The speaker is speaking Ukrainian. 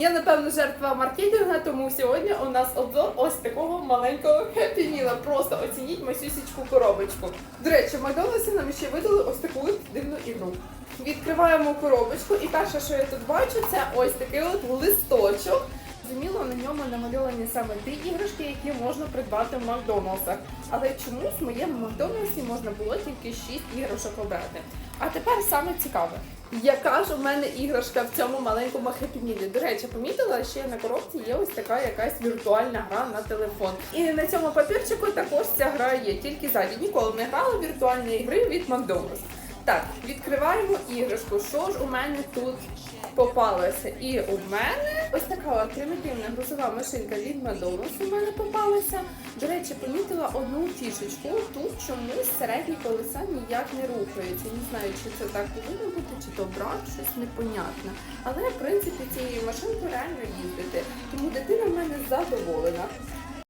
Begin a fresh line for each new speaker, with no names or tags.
Я напевно жертва маркетинга, тому сьогодні у нас обзор ось такого маленького хеппі міла. Просто оцініть масюсічку коробочку. До речі, в Макдональдсі нам ще видали ось таку дивну ігру. Відкриваємо коробочку, і перше, що я тут бачу, це ось такий от листочок. Зрозуміло, на ньому намальовані саме ті іграшки, які можна придбати в Макдональдсах. Але чомусь в моєму Макдональдсі можна було тільки 6 іграшок обрати. А тепер саме цікаве. Яка ж у мене іграшка в цьому маленькому хеппі-мілі? До речі, помітила, що на коробці є ось така якась віртуальна гра на телефон. І на цьому папірчику також ця гра є, тільки ззаді. Ніколи не грала віртуальні ігри від Макдональдс. Так, відкриваємо іграшку. Що ж у мене тут попалося? І у мене ось така примітивна грузова машинка від Макдональдс у мене попалася. До речі, помітила одну фішечку. Тут чомусь середні колеса ніяк не рухаються. Не знаю, чи це так повинно бути, чи то брак, щось непонятне. Але в принципі цією машинкою реально їздити. Тому дитина в мене задоволена.